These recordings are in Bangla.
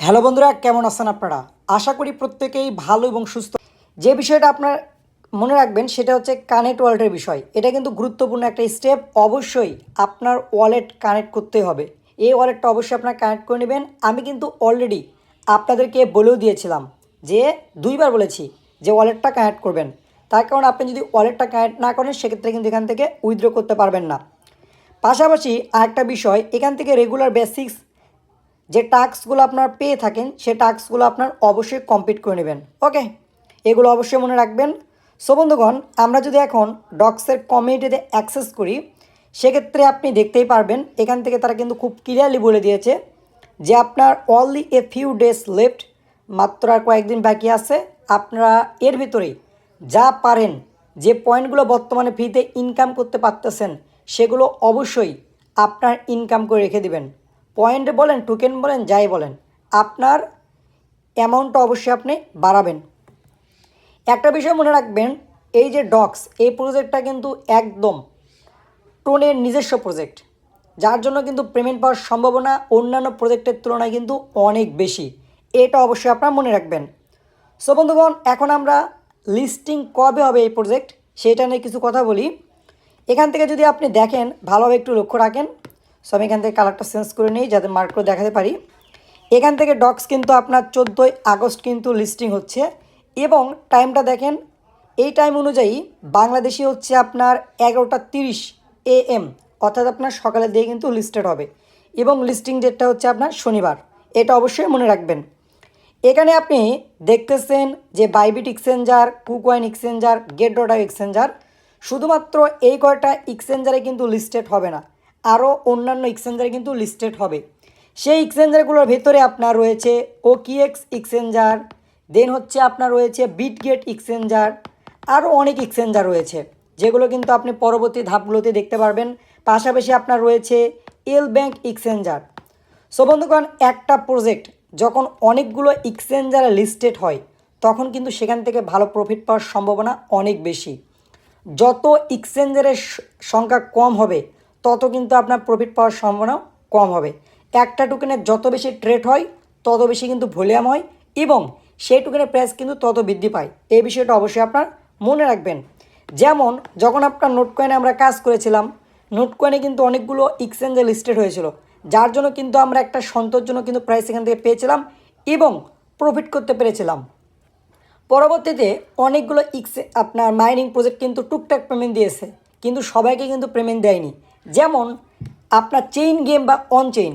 হ্যালো বন্ধুরা, কেমন আছেন আপনারা? আশা করি প্রত্যেকেই ভালো এবং সুস্থ। যে বিষয়টা আপনার মনে রাখবেন, সেটা হচ্ছে কানেক্ট ওয়ালেটের বিষয়। এটা কিন্তু গুরুত্বপূর্ণ একটা স্টেপ। অবশ্যই আপনার ওয়ালেট কানেক্ট করতে হবে। এই ওয়ালেটটা অবশ্যই আপনার কানেক্ট করে নেবেন। আমি কিন্তু অলরেডি আপনাদেরকে বলেও দিয়েছিলাম যে, দুইবার বলেছি যে ওয়ালেটটা কানেক্ট করবেন। তার কারণ আপনি যদি ওয়ালেটটা কানেক্ট না করেন, সেক্ষেত্রে কিন্তু এখান থেকে উইথড্র করতে পারবেন না। পাশাপাশি আরেকটা বিষয়, এখান থেকে রেগুলার বেসিক্স যে টাস্কগুলো আপনার পেয়ে থাকেন, সে টাস্কগুলো আপনার অবশ্যই কমপ্লিট করে নেবেন। ওকে এগুলো অবশ্যই মনে রাখবেন। সো বন্ধুগণ, আমরা যদি এখন ডক্সের কমিউনিটিতে অ্যাক্সেস করি, সেক্ষেত্রে আপনি দেখতেই পারবেন, এখান থেকে তারা কিন্তু খুব ক্লিয়ারলি বলে দিয়েছে যে আপনার only a few days left মাত্র আর কয়েকদিন বাকি আছে। আপনারা এর ভিতরেই যা পারেন, যে পয়েন্টগুলো বর্তমানে ফ্রিতে ইনকাম করতে পারতেছেন, সেগুলো অবশ্যই আপনার ইনকাম করে রেখে দিবেন। পয়েন্ট বলেন টোকেন বলেন, যাই বলেন, আপনার অ্যামাউন্টটা অবশ্যই আপনি বাড়াবেন। একটা বিষয় মনে রাখবেন, এই যে ডক্স এই প্রজেক্টটা কিন্তু একদম টোনের নিজস্ব প্রজেক্ট যার জন্য কিন্তু পেমেন্ট পাওয়ার সম্ভাবনা অন্যান্য প্রজেক্টের তুলনায় কিন্তু অনেক বেশি। এটা অবশ্যই আপনারা মনে রাখবেন। সো বন্ধুগণ, এখন আমরা লিস্টিং কবে হবে এই প্রজেক্ট সেটা নিয়ে কিছু কথা বলি। এখান থেকে যদি আপনি দেখেন, ভালোভাবে একটু লক্ষ্য রাখেন সো আমি এখান থেকে কালারটা চেঞ্জ করে নিই যাতে মার্ক করে দেখাতে পারি। এখান থেকে ডক্স কিন্তু আপনার চোদ্দোই আগস্ট কিন্তু লিস্টিং হচ্ছে। এবং টাইমটা দেখেন, এই টাইম অনুযায়ী বাংলাদেশি হচ্ছে আপনার এগারোটা তিরিশ এ এম অর্থাৎ আপনার সকালের দিকে কিন্তু লিস্টেড হবে। এবং লিস্টিং ডেটটা হচ্ছে আপনার শনিবার, এটা অবশ্যই মনে রাখবেন। এখানে আপনি দেখতেছেন যে Bybit exchanger KuCoin exchanger gate ডটা exchanger শুধুমাত্র এই কয়টা এক্সচেঞ্জারে কিন্তু লিস্টেড হবে না। আরও অন্যান্য এক্সচেঞ্জারে কিন্তু লিস্টেড হবে। সেই এক্সচেঞ্জারগুলোর ভেতরে আপনার রয়েছে ওকিএক্স এক্সচেঞ্জার দেন হচ্ছে আপনার রয়েছে বিটগেট এক্সচেঞ্জার, আরও অনেক এক্সচেঞ্জার রয়েছে, যেগুলো কিন্তু আপনি পরবর্তী ধাপগুলোতে দেখতে পারবেন। পাশাপাশি আপনার রয়েছে এল ব্যাংক এক্সচেঞ্জার। সো বন্ধুগণ, একটা প্রজেক্ট যখন অনেকগুলো এক্সচেঞ্জারে লিস্টেড হয়, তখন কিন্তু সেখান থেকে ভালো প্রফিট পাওয়ার সম্ভাবনা অনেক বেশি। যত এক্সচেঞ্জারের সংখ্যা কম হবে তত কিন্তু আপনার প্রফিট পাওয়ার সম্ভাবনা কম হবে। একটা টোকেনের যত বেশি ট্রেড হয়, তত বেশি কিন্তু ভলিউম হয় এবং সেই টোকেনের প্রাইস কিন্তু তত বৃদ্ধি পায়। এই বিষয়টা অবশ্যই আপনার মনে রাখবেন। যেমন যখন আপনার নোট কয়েনে আমরা কাজ করেছিলাম নোট কয়েনে কিন্তু অনেকগুলো এক্সচেঞ্জে লিস্টেড হয়েছিল, যার জন্য কিন্তু আমরা একটা সন্তোষজনক কিন্তু প্রাইস এখান থেকে পেয়েছিলাম এবং প্রফিট করতে পেরেছিলাম। পরবর্তীতে অনেকগুলো ইক্স আপনার মাইনিং প্রজেক্ট কিন্তু টুকটাক পেমেন্ট দিয়েছে, কিন্তু সবাইকে কিন্তু পেমেন্ট দেয়নি। যেমন আপনার চেইন গেম বা অন চেইন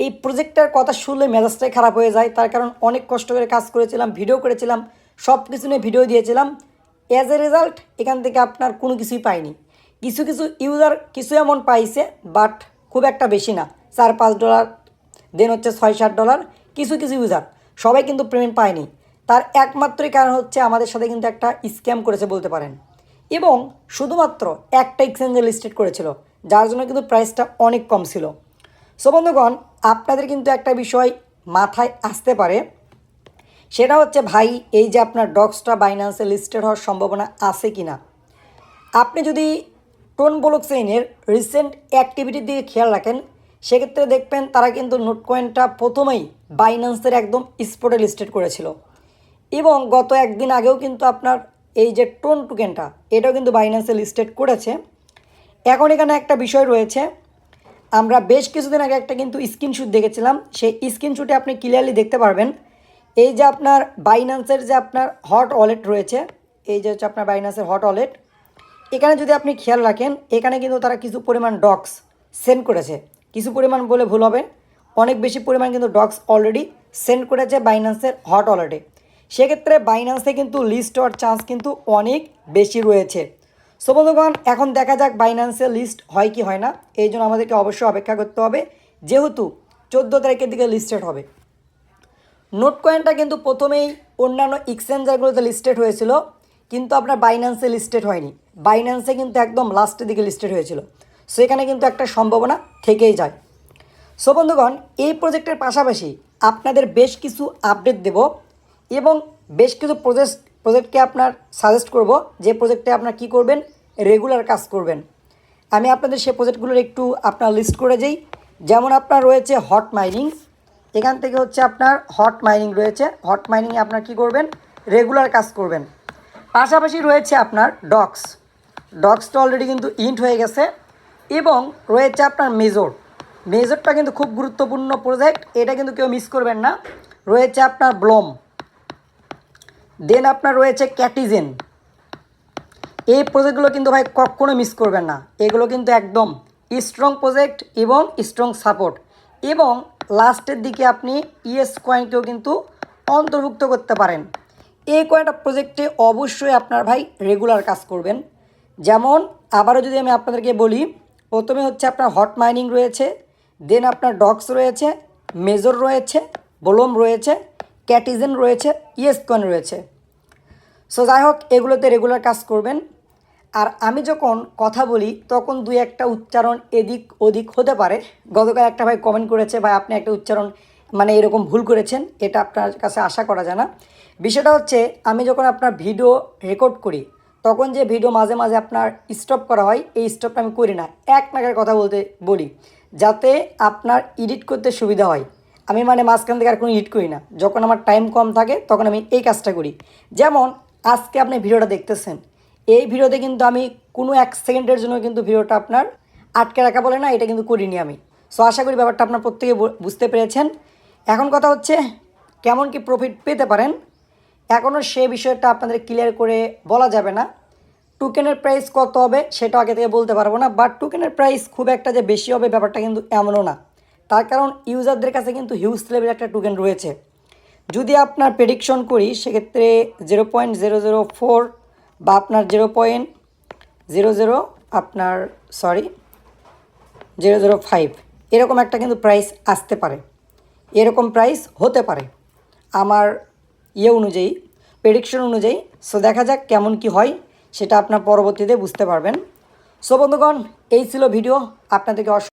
এই প্রজেক্টটার কথা শুনলে মেজাজটাই খারাপ হয়ে যায়। তার কারণ অনেক কষ্ট করে কাজ করেছিলাম ভিডিও করেছিলাম সব কিছু নিয়ে ভিডিও দিয়েছিলাম। অ্যাজ এ রেজাল্ট এখান থেকে আপনার কোনো কিছুই পাইনি। কিছু কিছু ইউজার কিছু এমন পাইছে বাট খুব একটা বেশি না। চার, পাঁচ ডলার দেন হচ্ছে ছয়, সাত ডলার কিছু কিছু ইউজার সবাই কিন্তু পেমেন্ট পায়নি। তার একমাত্রই কারণ হচ্ছে আমাদের সাথে কিন্তু একটা স্ক্যাম করেছে বলতে পারেন। এবং শুধুমাত্র একটা এক্সচেঞ্জে লিস্টেড করেছিল। যার জন্য কিন্তু প্রাইসটা অনেক কম ছিল। সো বন্ধুগণ, আপনাদের কিন্তু একটা বিষয় মাথায় আসতে পারে। সেটা হচ্ছে, ভাই, এই যে আপনার ডক্সটা বাইন্যান্সে লিস্টেড হওয়ার সম্ভাবনা আছে কি না আপনি যদি টোন ব্লক চেইনের রিসেন্ট অ্যাক্টিভিটির দিকে খেয়াল রাখেন, সেক্ষেত্রে দেখবেন তারা কিন্তু নোট কয়েনটা প্রথমেই বাইন্যান্সের একদম স্পটে লিস্টেড করেছিল। এবং গত একদিন আগেও কিন্তু আপনার এই যে টোন টোকেনটা এটাও কিন্তু বাইন্যান্সে লিস্টেড করেছে। এখন এখানে একটা বিষয় রয়েছে। আমরা বেশ কিছুদিন আগে একটা কিন্তু স্ক্রিনশুট দেখেছিলাম। সেই স্ক্রিনশুটে আপনি ক্লিয়ারলি দেখতে পারবেন। এই যে আপনার বাইন্যান্সের যে আপনার হট ওয়ালেট রয়েছে, এই যে হচ্ছে আপনার বাইন্যান্সের হট ওয়ালেট এখানে যদি আপনি খেয়াল রাখেন, এখানে কিন্তু তারা কিছু পরিমাণ ডক্স সেন্ড করেছে। কিছু পরিমাণ বলে ভুল হবে। অনেক বেশি পরিমাণ কিন্তু ডক্স অলরেডি সেন্ড করেছে বাইন্যান্সের হট ওয়ালেটে সেক্ষেত্রে বাইন্যান্সে কিন্তু লিস্ট হওয়ার চান্স কিন্তু অনেক বেশি রয়েছে। সো বন্ধুগণ, এখন দেখা যাক বাইন্যান্সের লিস্ট হয় কি হয় না। এই জন্য আমাদেরকে অবশ্যই অপেক্ষা করতে হবে। যেহেতু চোদ্দ তারিখের দিকে লিস্টেড হবে। নোট কয়েনটা কিন্তু প্রথমেই অন্যান্য এক্সচেঞ্জারগুলোতে লিস্টেড হয়েছিল, কিন্তু আপনার বাইন্যান্সে লিস্টেড হয়নি। বাইন্যান্সে কিন্তু একদম লাস্টের দিকে লিস্টেড হয়েছিল। সো এখানে কিন্তু একটা সম্ভাবনা থেকেই যায়। সো বন্ধুগণ, এই প্রজেক্টের পাশাপাশি আপনাদের বেশ কিছু আপডেট দেব এবং বেশ কিছু প্রজেক্ট প্রজেক্টকে আপনার সাজেস্ট করব, যে প্রজেক্টে আপনার কি করবেন রেগুলার কাজ করবেন। আমি আপনাদের সেই প্রজেক্টগুলোর একটু আপনার লিস্ট করে যাই যেমন আপনার রয়েছে হট মাইনিং এখান থেকে হচ্ছে আপনার হট মাইনিং রয়েছে। হট মাইনিংয়ে আপনার কি করবেন? রেগুলার কাজ করবেন। পাশাপাশি রয়েছে আপনার ডক্স ডক্সটা অলরেডি কিন্তু ইন্ট হয়ে গেছে। এবং রয়েছে আপনার মেজর মেজরটা কিন্তু খুব গুরুত্বপূর্ণ প্রজেক্ট এটা কিন্তু কেউ মিস করবেন না। রয়েছে আপনার ব্লম। দেন আপনার রয়েছে ক্যাটিজেন এই প্রজেক্টগুলো কিন্তু ভাই কখনো মিস করবেন না। এগুলো কিন্তু একদম স্ট্রং প্রজেক্ট এবং স্ট্রং সাপোর্ট এবং লাস্টের দিকে আপনি ইএস কয়েনকেও কিন্তু অন্তর্ভুক্ত করতে পারেন। এই কয়েকটা প্রজেক্টে অবশ্যই আপনার ভাই রেগুলার কাজ করবেন। যেমন আবারও যদি আমি আপনাদেরকে বলি, প্রথমে হচ্ছে আপনার হট মাইনিং রয়েছে দেন আপনার ডক্স রয়েছে মেজর রয়েছে, বোলম রয়েছে ক্যাটিজেন রয়েছে ইএস কয়েন রয়েছে। সো যাই হোক এগুলোতে রেগুলার কাজ করবেন। আর আমি যখন কথা বলি, তখন দুই একটা উচ্চারণ এদিক ওদিক হতে পারে। গতকাল একটা ভাই কমেন্ট করেছে, ভাই, আপনি একটা উচ্চারণ মানে এরকম ভুল করেছেন, এটা আপনার কাছে আশা করা যায় না। বিষয়টা হচ্ছে, আমি যখন আপনার ভিডিও রেকর্ড করি, তখন যে ভিডিও মাঝে মাঝে আপনার স্টপ করা হয়, এই স্টপটা আমি করি না। এক নাকের কথা বলতে বলি, যাতে আপনার এডিট করতে সুবিধা হয়। আমি মানে মাঝখান থেকে আর কোনো এডিট করি না। যখন আমার টাইম কম থাকে, তখন আমি এই কাজটা করি। যেমন, আজকে আপনি ভিডিওটা দেখতেছেন। এই ভিডিওতে কিন্তু আমি কোনো এক সেকেন্ডের জন্য কিন্তু ভিডিওটা আপনার আটকে রাখা বলে না, এটা কিন্তু করিনি আমি। সো আশা করি ব্যাপারটা আপনার প্রত্যেকে বুঝতে পেরেছেন। এখন কথা হচ্ছে, কেমন কি প্রফিট পেতে পারেন? এখনও সে বিষয়টা আপনাদের ক্লিয়ার করে বলা যাবে না। টোকেনের প্রাইস কত হবে সেটা আগে থেকে বলতে পারব না। বাট টোকেনের প্রাইস খুব একটা যে বেশি হবে ব্যাপারটা কিন্তু এমনও না। তার কারণ ইউজারদের কাছে কিন্তু হিউজ লেভেল একটা টোকেন রয়েছে। যদি আপনার প্রেডিকশন করি, সেক্ষেত্রে zero point zero zero four বা আপনার জিরো পয়েন্ট জিরো জিরো আপনার সরি জিরো জিরো ফাইভ এরকম একটা কিন্তু প্রাইস আসতে পারে। এরকম প্রাইস হতে পারে। আমার ইয়ে অনুযায়ী প্রেডিকশন অনুযায়ী সো দেখা যাক কেমন কি হয়, সেটা আপনার পরবর্তীতে বুঝতে পারবেন। সো বন্ধুগণ, এই ছিল ভিডিও আপনাদেরকে অস